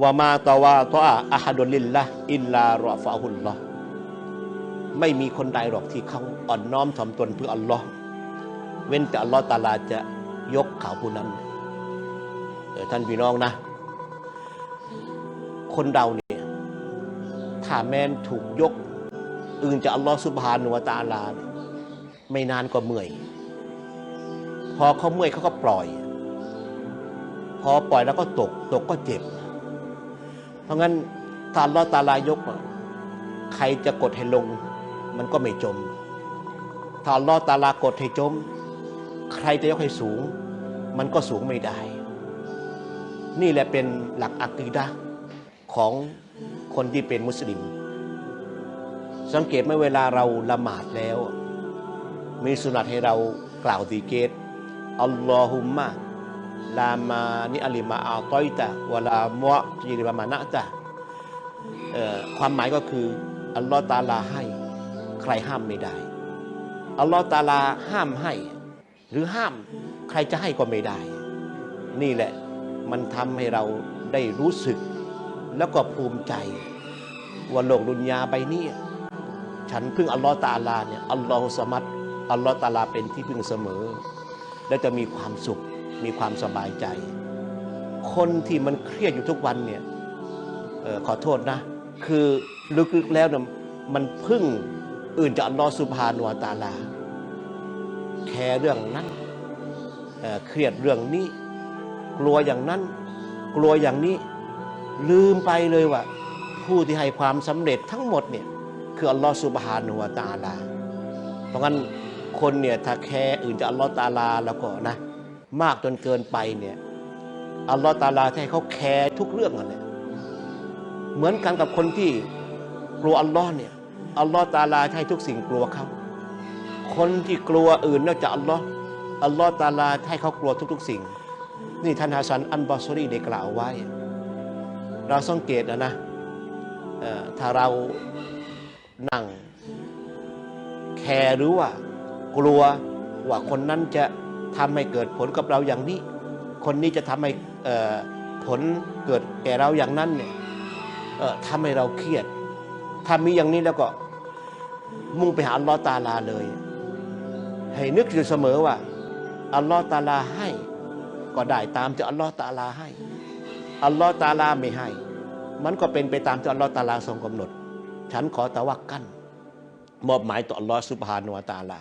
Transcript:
วามาตาวาตออาฮัดุลิลละอิลลารอฟาฮุลลอไม่มีคนใดหรอกที่เขาอ่อนน้อมถ่อมตนเพื่ออัลลอฮ์เว้นแต่อัลลอฮ์ตาลาจะยกเขาผู้นั้นเออท่านพี่น้องนะ คนเราเนี่ย ถ้าแม้นถูกยก อื่นจากอัลลอฮ์สุบฮานุวตาลา ไม่นานก็เมื่อย พอเขาเมื่อยเขาก็ปล่อย พอปล่อยแล้วก็ตก ตกก็เจ็บ ราะงั้นถ้าลอตาลายก ใครจะกดให้ลง มันก็ไม่จม ถ้าลอตาลากดให้จม ใครจะยกให้สูง มันก็สูงไม่ได้ นี่แหละเป็นหลักอักีดะของคนที่เป็นมุสลิม สังเกตไหมเวลาเราละหมาดแล้ว มีสุนัตให้เรากล่าวตีเกตอัลลอฮุมมะ ลามานิอัลิมาอาตอยตะวลามะจิริบามานะตะความหมายก็คืออัลลอฮ์ตาลาให้ ใครห้ามไม่ได้ อัลลอฮ์ตาลาห้ามให้ หรือห้ามใครจะให้ก็ไม่ได้ นี่แหละมันทำให้เราได้รู้สึก แล้วก็ภูมิใจว่าโลกดุนยาใบนี้ฉันพึ่งอัลลอฮ์ตาลาเนี่ยอัลลอฮฺสมัดอัลลอฮ์ตาลาเป็นที่พึ่งเสมอ และจะมีความสุข มีความสบายใจ คนที่มันเครียดอยู่ทุกวันเนี่ยออขอโทษนะ คือลึกๆแล้วเนี่ยมันพึ่งอื่นจากอัลลอฮ์สุบฮานุวตาลา แคร์เรื่องนั้นเเครียดเรื่องนี้ กลัวอย่างนั้น กลัวอย่างนี้ ลืมไปเลยว่า ผู้ที่ให้ความสำเร็จทั้งหมดเนี่ยคืออัลลอฮฺสุบฮานุวะตาลา เพราะงั้นคนเนี่ยถ้าแคร์อื่นจากอัลลอฮฺตาลาแล้วก็นะ มากจนเกินไปเนี่ยอัลลอฮฺตาลาให้เขาแคร์ทุกเรื่องนั่นแหละเหมือนกันกับคนที่กลัวอัลลอฮ์เนี่ยอัลลอฮฺตาลาให้ทุกสิ่งกลัวเขาคนที่กลัวอื่นนอกจากอัลลอฮ์อัลลอฮฺตาลาให้เขากลัวทุก ๆ สิ่ง นี่ท่านฮะซันอันบอสรีได้กล่าวไว้ เราสังเกตนะนะถ้าเรานั่งแคร์หรือว่ากลัวว่าคนนั้นจะ ทำให้เกิดผลกับเราอย่างนี้ คนนี้จะทำให้ผลเกิดแก่เราอย่างนั้นเนี่ยทำให้เราเครียดถ้ามีอย่างนี้แล้วก็มุ่งไปหาอัลลอฮ์ตาลาเลย ให้นึกอยู่เสมอว่าอัลลอฮ์ตาลาให้ก็ได้ตามที่อัลลอฮ์ตาลาให้อัลลอฮ์ตาลาไม่ให้ มันก็เป็นไปตามที่อัลลอฮ์ตาลาทรงกำหนด ฉันขอตะวักกันมอบหมายต่ออัลลอฮ์สุบฮานุวะตาลา